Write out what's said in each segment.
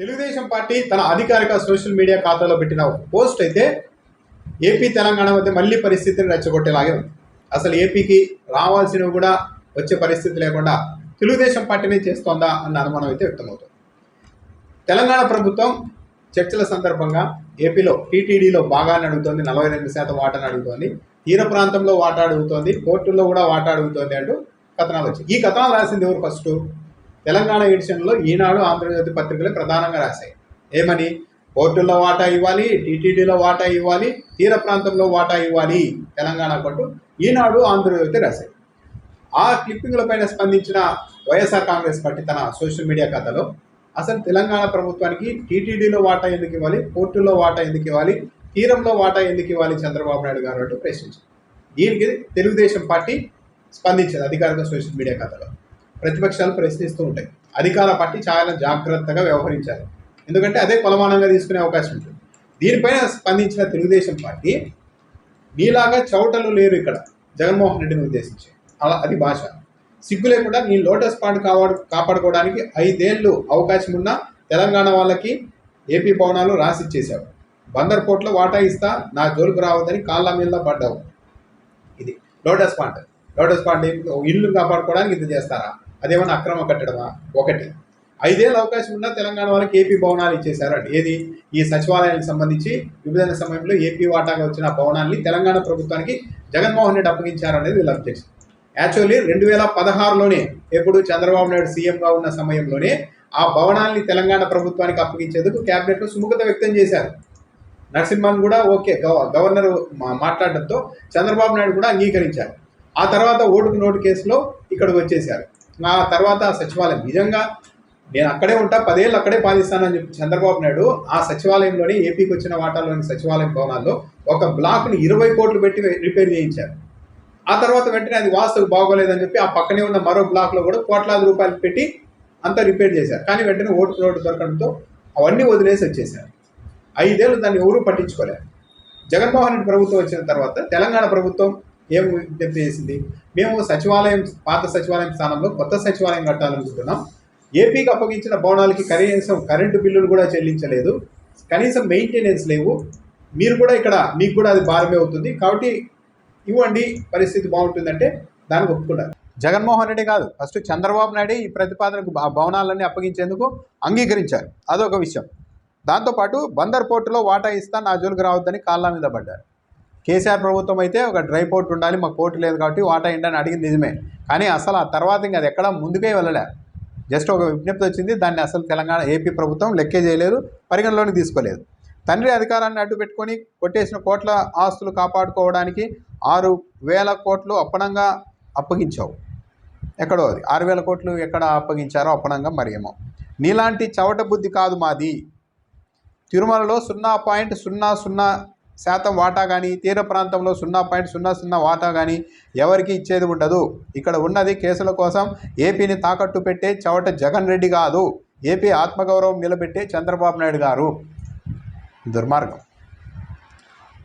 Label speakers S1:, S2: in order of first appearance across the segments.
S1: Telugu Desam party తన అధికారిక social media ఖాతాలో పెట్టిన పోస్ట్ అయితే ఏపీ తెలంగాణ మధ్య మళ్ళీ పరిస్థితిని రెచ్చగొట్టేలాగే ఉంది. అసలు ఏపీకి రావాల్సినవి కూడా వచ్చే పరిస్థితి లేకుండా తెలుగుదేశం పార్టీనే చేస్తోందా అన్న అనుమానం అయితే వ్యక్తమవుతుంది. తెలంగాణ ప్రభుత్వం చర్చల సందర్భంగా ఏపీలో టీటీడీలో బాగానే అడుగుతోంది నలభై రెండు శాతం వాటాను అడుగుతోంది తీర ప్రాంతంలో వాటా అడుగుతోంది కోర్టుల్లో కూడా వాటా అడుగుతోంది అంటూ కథనాలు వచ్చాయి. ఈ కథనాలు రాసింది ఎవరు ఫస్ట్? తెలంగాణ ఎడిషన్లో ఈనాడు ఆంధ్రజ్యోతి పత్రికలు ప్రధానంగా రాశాయి. ఏమని? పోర్టుల్లో వాటా ఇవ్వాలి టీటీడీలో వాటా ఇవ్వాలి తీర ప్రాంతంలో వాటా ఇవ్వాలి తెలంగాణ కొట్టు ఈనాడు ఆంధ్రజ్యోతి రాశాయి. ఆ క్లిప్పింగ్ల పైన స్పందించిన వైఎస్ఆర్ కాంగ్రెస్ పార్టీ తన సోషల్ మీడియా కథలో అసలు తెలంగాణ ప్రభుత్వానికి టీటీడీలో వాటా ఎందుకు ఇవ్వాలి పోర్టుల్లో వాటా ఎందుకు ఇవ్వాలి తీరంలో వాటా ఎందుకు ఇవ్వాలి చంద్రబాబు నాయుడు గారు అంటూ ప్రశ్నించారు. దీనికి తెలుగుదేశం పార్టీ స్పందించింది అధికారిక సోషల్ మీడియా కథలో ప్రతిపక్షాలు ప్రశ్నిస్తూ ఉంటాయి. అధికార పార్టీ చాలా జాగ్రత్తగా వ్యవహరించాలి. ఎందుకంటే అదే కొలమానంగా తీసుకునే అవకాశం ఉంటుంది. దీనిపైన స్పందించిన తెలుగుదేశం పార్టీ నీలాగా చౌటలు లేరు ఇక్కడ జగన్మోహన్ రెడ్డిని ఉద్దేశించి. అలా అది భాష. సిగ్గు లేకుండా నీ లోటస్ పాండ్ కాపాడు కాపాడుకోవడానికి ఐదేళ్ళు అవకాశం ఉన్న తెలంగాణ వాళ్ళకి ఏపీ భవనాలు రాసిచ్చేశావు బందర్ పోర్ట్లో వాటా ఇస్తా నా జోలుకు రావద్దని కాళ్ళ మీద పడ్డావు. ఇది లోటస్ పాండ్. లోటస్ పాండ్ ఇల్లు కాపాడుకోవడానికి ఇది చేస్తారా? అదేమన్నా అక్రమ కట్టడమా? ఒకటి. ఐదేళ్ళ అవకాశం ఉన్నా తెలంగాణ వాళ్ళకి ఏపీ భవనాలు ఇచ్చేశారు అంటే ఏది? ఈ సచివాలయానికి సంబంధించి విభజన సమయంలో ఏపీ వాటాగా వచ్చిన భవనాన్ని తెలంగాణ ప్రభుత్వానికి జగన్మోహన్ రెడ్డి అప్పగించారు అనేది వీళ్ళ అబ్జెక్షన్ యాక్చువల్లీ రెండు వేల పదహారులోనే ఎప్పుడు చంద్రబాబు నాయుడు సీఎంగా ఉన్న సమయంలోనే ఆ భవనాన్ని తెలంగాణ ప్రభుత్వానికి అప్పగించేందుకు క్యాబినెట్లో సుముఖత వ్యక్తం చేశారు. నరసింహన్ కూడా ఓకే గవర్నర్ మాట్లాడడంతో చంద్రబాబు నాయుడు కూడా అంగీకరించారు. ఆ తర్వాత ఓటుకు నోటు కేసులో ఇక్కడికి వచ్చేశారు. నా తర్వాత సచివాలయం. నిజంగా నేను అక్కడే ఉంటా పదేళ్ళు అక్కడే పాలిస్తానని చెప్పి చంద్రబాబు నాయుడు ఆ సచివాలయంలోనే ఏపీకి వచ్చిన వాటాలోని సచివాలయం భవనాల్లో ఒక బ్లాక్ని ఇరవై కోట్లు పెట్టి రిపేర్ చేయించారు. ఆ తర్వాత వెంటనే అది వాస్తు బాగోలేదని చెప్పి ఆ పక్కనే ఉన్న మరో బ్లాక్లో కూడా కోట్లాది రూపాయలు పెట్టి అంతా రిపేర్ చేశారు. కానీ వెంటనే ఓటు రోడ్డు దొరకడంతో అవన్నీ వదిలేసి వచ్చేసారు ఐదేళ్ళు దాన్ని ఎవరూ పట్టించుకోలేరు జగన్మోహన్ రెడ్డి ప్రభుత్వం వచ్చిన తర్వాత తెలంగాణ ప్రభుత్వం ఏం విజ్ఞప్తి చేసింది? మేము సచివాలయం పాత సచివాలయం స్థానంలో కొత్త సచివాలయం కట్టాలనుకుంటున్నాం. ఏపీకి అప్పగించిన భవనాలకి కనీసం కరెంటు బిల్లులు కూడా చెల్లించలేదు. కనీసం మెయింటెనెన్స్ లేవు. మీరు కూడా ఇక్కడ మీకు కూడా అది భారమే అవుతుంది. కాబట్టి ఇవ్వండి పరిస్థితి బాగుంటుందంటే దానికి ఒప్పుకున్నారు జగన్మోహన్ రెడ్డి కాదు. ఫస్ట్ చంద్రబాబు నాయుడు ఈ ప్రతిపాదనకు ఆ భవనాలన్నీ అప్పగించేందుకు అంగీకరించారు. అదొక విషయం. దాంతోపాటు బందర్ పోర్టులో వాటా ఇస్తా నా జోలికి రావద్దని కాళ్ళ మీద పడ్డారు. కేసీఆర్ ప్రభుత్వం అయితే ఒక డ్రై పోర్ట్ ఉండాలి మాకు పోర్టు లేదు కాబట్టి వాటా ఏంటని అడిగింది నిజమే. కానీ అసలు ఆ తర్వాత ఇంకా అది ఎక్కడ ముందుకే వెళ్ళలే. జస్ట్ ఒక విజ్ఞప్తి వచ్చింది దాన్ని అసలు తెలంగాణ ఏపీ ప్రభుత్వం లెక్కే చేయలేదు పరిగణలోకి తీసుకోలేదు. తండ్రి అధికారాన్ని అడ్డు పెట్టుకొని కొట్టేసిన కోట్ల ఆస్తులు కాపాడుకోవడానికి ఆరు వేల కోట్లు అప్పనంగా అప్పగించావు. ఎక్కడో అది. ఆరు వేల కోట్లు ఎక్కడ అప్పగించారో అప్పనంగా మరి ఏమో. నీలాంటి చవట బుద్ధి కాదు మాది. తిరుమలలో సున్నా పాయింట్ సున్నా సున్నా శాతం వాటా కానీ తీర ప్రాంతంలో సున్నా పాయింట్ సున్నా సున్నా వాటా కానీ ఎవరికి ఇచ్చేది ఉండదు. ఇక్కడ ఉన్నది కేసుల కోసం ఏపీని తాకట్టు పెట్టే చవట జగన్ రెడ్డి కాదు. ఏపీ ఆత్మగౌరవం నిలబెట్టే చంద్రబాబు నాయుడు గారు. దుర్మార్గం.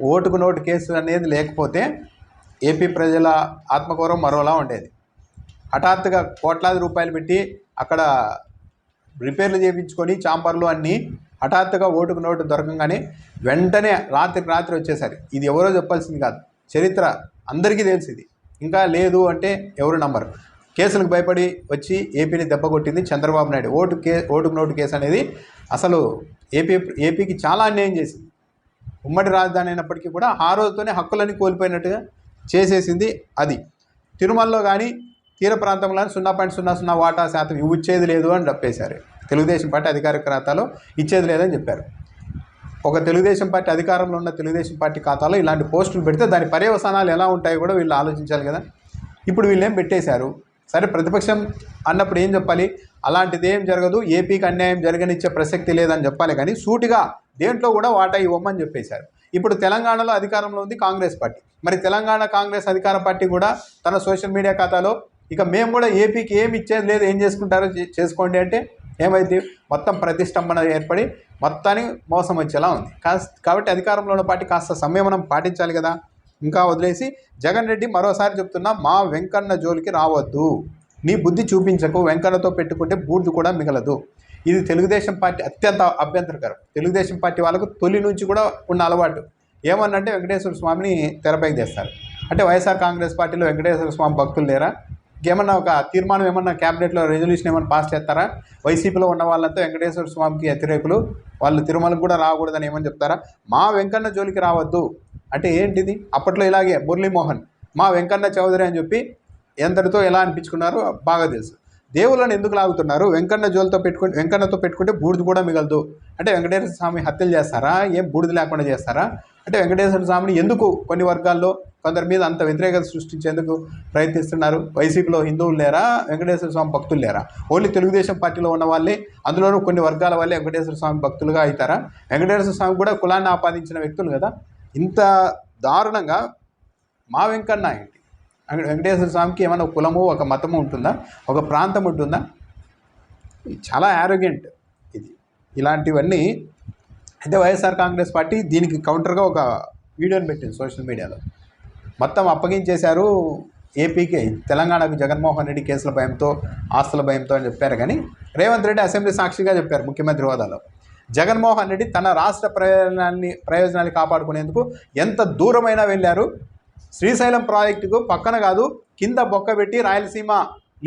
S1: ఓటుకు నోటు కేసు అనేది లేకపోతే ఏపీ ప్రజల ఆత్మగౌరవం మరోలా ఉండేది. హఠాత్తుగా కోట్లాది రూపాయలు పెట్టి అక్కడ రిపేర్లు చేయించుకొని చాంబర్లు అన్నీ హఠాత్తుగా ఓటుకు నోటు దొరకంగానే వెంటనే రాత్రికి రాత్రి వచ్చేసరి. ఇది ఎవరో చెప్పాల్సింది కాదు. చరిత్ర అందరికీ తెలిసింది ఇంకా లేదు అంటే ఎవరు నమ్మరు. కేసులకు భయపడి వచ్చి ఏపీని దెబ్బ కొట్టింది చంద్రబాబు నాయుడు. ఓటు కే ఓటుకు నోటు కేసు అనేది అసలు ఏపీ ఏపీకి చాలా అన్యాయం చేసింది. ఉమ్మడి రాజధాని అయినప్పటికీ కూడా ఆ రోజుతోనే హక్కులన్నీ కోల్పోయినట్టుగా చేసేసింది అది. తిరుమలలో కానీ తీర ప్రాంతంలో సున్నా పాయింట్ సున్నా సున్నా వాటా శాతం ఇవ్వచ్చేది లేదు అని చెప్పేశారు. తెలుగుదేశం పార్టీ అధికారిక ఖాతాలో ఇచ్చేది లేదని చెప్పారు. ఒక తెలుగుదేశం పార్టీ అధికారంలో ఉన్న తెలుగుదేశం పార్టీ ఖాతాలో ఇలాంటి పోస్టులు పెడితే దాని పర్యవసానాలు ఎలా ఉంటాయో కూడా వీళ్ళు ఆలోచించాలి కదా. ఇప్పుడు వీళ్ళేం పెట్టేశారు? సరే ప్రతిపక్షం అన్నప్పుడు ఏం చెప్పాలి? అలాంటిది ఏం జరగదు ఏపీకి అన్యాయం జరగనిచ్చే ప్రసక్తి లేదని చెప్పాలి కానీ సూటిగా దేంట్లో కూడా వాటా ఇవ్వమని చెప్పేశారు. ఇప్పుడు తెలంగాణలో అధికారంలో ఉంది కాంగ్రెస్ పార్టీ. మరి తెలంగాణ కాంగ్రెస్ అధికార పార్టీ కూడా తన సోషల్ మీడియా ఖాతాలో ఇక మేము కూడా ఏపీకి ఏమి ఇచ్చేది లేదు ఏం చేసుకుంటారో చేసుకోండి అంటే ఏమైంది? మొత్తం ప్రతిష్టంభన ఏర్పడి మొత్తానికి మోసం వచ్చేలా ఉంది. కాస్త కాబట్టి అధికారంలో ఉన్న పార్టీ కాస్త సంయమనం పాటించాలి కదా. ఇంకా వదిలేసి జగన్ రెడ్డి మరోసారి చెప్తున్నా మా వెంకన్న జోలికి రావద్దు. నీ బుద్ధి చూపించకు వెంకన్నతో పెట్టుకుంటే బూర్జు కూడా మిగలదు. ఇది తెలుగుదేశం పార్టీ అత్యంత అభ్యంతరకరం. తెలుగుదేశం పార్టీ వాళ్ళకు తొలి నుంచి కూడా ఉన్న అలవాటు. ఏమన్నంటే వెంకటేశ్వర స్వామిని తెరపైకి తెస్తారు. అంటే వైఎస్ఆర్ కాంగ్రెస్ పార్టీలో వెంకటేశ్వర స్వామి భక్తులు లేరా? ఏమన్నా ఒక తీర్మానం ఏమన్నా క్యాబినెట్లో రెజల్యూషన్ ఏమన్నా పాస్ చేస్తారా? వైసీపీలో ఉన్న వాళ్ళంతా వెంకటేశ్వర స్వామికి వ్యతిరేకులు వాళ్ళు తిరుమలకు కూడా రాకూడదని ఏమని చెప్తారా? మా వెంకన్న జోలికి రావద్దు. అంటే ఏంటిది? అప్పట్లో ఇలాగే మురళీమోహన్ మా వెంకన్న చౌదరి అని చెప్పి ఎందరితో ఎలా అనిపించుకున్నారో బాగా తెలుసు. దేవుళ్ళని ఎందుకు లాగుతున్నారు? వెంకన్న జోలితో పెట్టుకుంటే వెంకన్నతో పెట్టుకుంటే బూడిద కూడా మిగలదు. అంటే వెంకటేశ్వర స్వామి హత్యలు చేస్తారా? ఏం బూడిద లేకుండా చేస్తారా? అంటే వెంకటేశ్వర స్వామిని ఎందుకు కొన్ని వర్గాల్లో కొందరి మీద అంత వ్యతిరేకత సృష్టించేందుకు ప్రయత్నిస్తున్నారు. వైసీపీలో హిందువులు లేరా? వెంకటేశ్వర స్వామి భక్తులు లేరా? ఓన్లీ తెలుగుదేశం పార్టీలో ఉన్న వాళ్ళే అందులోనూ కొన్ని వర్గాల వాళ్ళే వెంకటేశ్వర స్వామి భక్తులుగా అవుతారా? వెంకటేశ్వర స్వామి కూడా కులాన్ని ఆపాదించిన వ్యక్తులు కదా? ఇంత దారుణంగా మా వెంకన్న ఏంటి? వెంకటేశ్వర స్వామికి ఏమైనా కులము ఒక మతము ఉంటుందా? ఒక ప్రాంతం ఉంటుందా? చాలా యారోగెంట్ ఇది. ఇలాంటివన్నీ అయితే వైఎస్ఆర్ కాంగ్రెస్ పార్టీ దీనికి కౌంటర్గా ఒక వీడియోని పెట్టింది సోషల్ మీడియాలో. మొత్తం అప్పగించేశారు ఏపీకి తెలంగాణకు జగన్మోహన్ రెడ్డి కేసుల భయంతో ఆస్తుల భయంతో అని చెప్పారు. కానీ రేవంత్ రెడ్డి అసెంబ్లీ సాక్షిగా చెప్పారు ముఖ్యమంత్రి హోదాలో. జగన్మోహన్ రెడ్డి తన రాష్ట్ర ప్రయోజనాన్ని ప్రయోజనాన్ని కాపాడుకునేందుకు ఎంత దూరమైనా వెళ్ళారు. శ్రీశైలం ప్రాజెక్టుకు పక్కన కాదు కింద బొక్క పెట్టి రాయలసీమ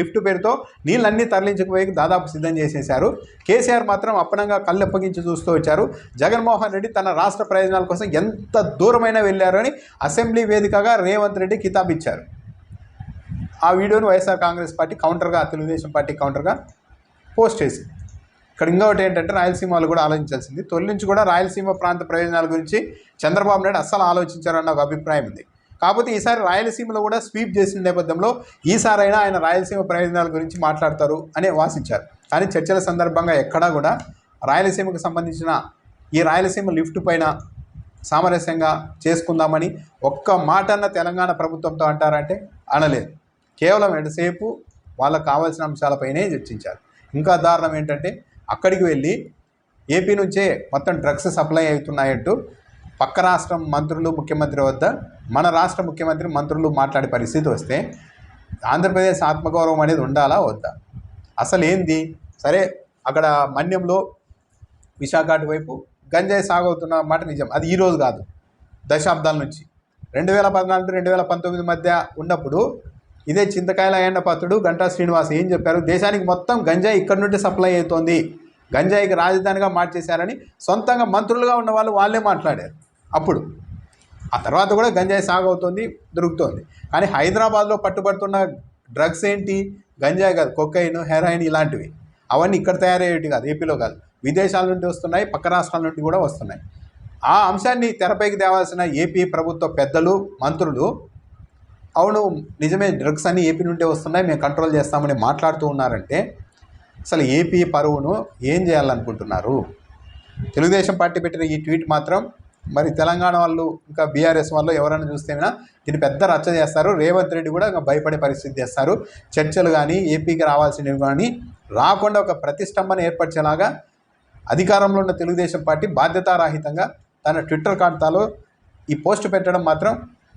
S1: లిఫ్ట్ పేరుతో నీళ్ళన్నీ తరలించకపోయి దాదాపు సిద్ధం చేసేశారు. కేసీఆర్ మాత్రం అప్పనంగా కళ్ళు అప్పగించి చూస్తూ వచ్చారు. జగన్మోహన్ రెడ్డి తన రాష్ట్ర ప్రయోజనాల కోసం ఎంత దూరమైనా వెళ్ళారు అని అసెంబ్లీ వేదికగా రేవంత్ రెడ్డి కితాబ్ ఇచ్చారు. ఆ వీడియోను వైఎస్ఆర్ కాంగ్రెస్ పార్టీ కౌంటర్గా తెలుగుదేశం పార్టీ కౌంటర్గా పోస్ట్ చేసింది. ఇక్కడ ఇంకొకటి ఏంటంటే రాయలసీమలు కూడా ఆలోచించాల్సింది. తొలి నుంచి కూడా రాయలసీమ ప్రాంత ప్రయోజనాల గురించి చంద్రబాబు నాయుడు అస్సలు ఆలోచించారన్న ఒక అభిప్రాయం ఉంది. కాకపోతే ఈసారి రాయలసీమలో కూడా స్వీప్ చేసిన నేపథ్యంలో ఈసారైనా ఆయన రాయలసీమ ప్రయోజనాల గురించి మాట్లాడతారు అని వాసించారు కానీ చర్చల సందర్భంగా ఎక్కడా కూడా రాయలసీమకు సంబంధించిన ఈ రాయలసీమ లిఫ్ట్ పైన సామరస్యంగా చేసుకుందామని ఒక్క మాటన్న తెలంగాణ ప్రభుత్వంతో అంటారంటే అనలేదు. కేవలం ఎంతసేపు వాళ్ళకు కావాల్సిన అంశాలపైనే చర్చించారు. ఇంకా దారుణం ఏంటంటే అక్కడికి వెళ్ళి ఏపీ నుంచే మొత్తం డ్రగ్స్ సప్లై అవుతున్నాయంటూ పక్క రాష్ట్రం మంత్రులు ముఖ్యమంత్రి వద్ద మన రాష్ట్ర ముఖ్యమంత్రి మంత్రులు మాట్లాడే పరిస్థితి వస్తే ఆంధ్రప్రదేశ్ ఆత్మగౌరవం అనేది ఉండాలా వద్దా? అసలు ఏంది సరే అక్కడ మన్యంలో విశాఖ వైపు గంజాయి సాగవుతున్న మాట నిజం. అది ఈరోజు కాదు దశాబ్దాల నుంచి. రెండు వేల పద్నాలుగు రెండు వేల పంతొమ్మిది మధ్య ఉన్నప్పుడు ఇదే చింతకాయల ఎండపాత్రుడు గంటా శ్రీనివాస్ ఏం చెప్పారు? దేశానికి మొత్తం గంజాయి ఇక్కడ నుండి సప్లై అవుతోంది. గంజాయికి రాజధానిగా మార్చేశారని సొంతంగా మంత్రులుగా ఉన్న వాళ్ళు వాళ్ళే మాట్లాడారు. అప్పుడు ఆ తర్వాత కూడా గంజాయి సాగు అవుతుంది దొరుకుతోంది. కానీ హైదరాబాద్లో పట్టుబడుతున్న డ్రగ్స్ ఏంటి? గంజాయి కాదు కొక్కైన్ హెరాయిన్ ఇలాంటివి. అవన్నీ ఇక్కడ తయారయ్యేవి కాదు ఏపీలో కాదు. విదేశాల నుండి వస్తున్నాయి పక్క రాష్ట్రాల నుండి కూడా వస్తున్నాయి. ఆ అంశాన్ని తెరపైకి తేవాల్సిన ఏపీ ప్రభుత్వ పెద్దలు మంత్రులు అవును నిజమే డ్రగ్స్ అన్ని ఏపీ నుండే వస్తున్నాయి మేము కంట్రోల్ చేస్తామని మాట్లాడుతూ ఉన్నారంటే అసలు ఏపీ పరువును ఏం చేయాలనుకుంటున్నారు? తెలుగుదేశం పార్టీ పెట్టిన ఈ ట్వీట్ మాత్రం మరి తెలంగాణ వాళ్ళు ఇంకా బీఆర్ఎస్ వాళ్ళు ఎవరైనా చూస్తేనా దీన్ని పెద్ద రచ్చ చేస్తారు. రేవంత్ రెడ్డి కూడా ఇంకా భయపడే పరిస్థితి చేస్తారు. చర్చలు కానీ ఏపీకి రావాల్సినవి కానీ రాకుండా ఒక ప్రతిష్టంభన ఏర్పరిచేలాగా అధికారంలో ఉన్న తెలుగుదేశం పార్టీ బాధ్యతారాహితంగా తన ట్విట్టర్ ఖాతాలో ఈ పోస్ట్ పెట్టడం మాత్రం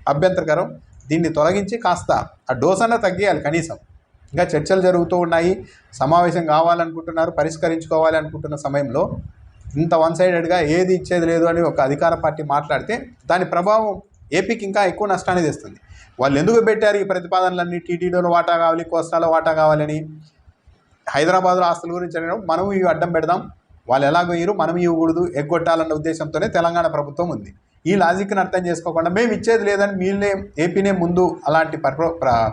S1: అభ్యంతరకరం. దీన్ని తొలగించి కాస్త ఆ డోస్ తగ్గేయాలి కనీసం. ఇంకా చర్చలు జరుగుతూ ఉన్నాయి. సమావేశం కావాలనుకుంటున్నారు పరిష్కరించుకోవాలి అనుకుంటున్న సమయంలో ఇంత వన్ సైడెడ్గా ఏది ఇచ్చేది లేదు అని ఒక అధికార పార్టీ మాట్లాడితే దాని ప్రభావం ఏపీకి ఇంకా ఎక్కువ నష్టాన్ని తెస్తుంది. వాళ్ళు ఎందుకు పెట్టారు ఈ ప్రతిపాదనలన్నీ? టీటీడీలో వాటా కావాలి కోస్తాలో వాటా కావాలని హైదరాబాద్లో ఆస్తుల గురించి అనడం మనం ఇవి అడ్డం పెడదాం వాళ్ళు ఎలా ఇరు మనం ఇవ్వకూడదు ఎగ్గొట్టాలన్న ఉద్దేశంతోనే తెలంగాణ ప్రభుత్వం ఉంది. ఈ లాజిక్ని అర్థం చేసుకోకుండా మేము ఇచ్చేది లేదని మీళ్ళే ఏపీనే ముందు అలాంటి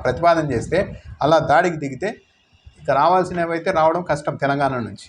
S1: ప్రతిపాదన చేస్తే అలా దాడికి దిగితే ఇక రావాల్సినవి అయితే రావడం కష్టం తెలంగాణ నుంచి.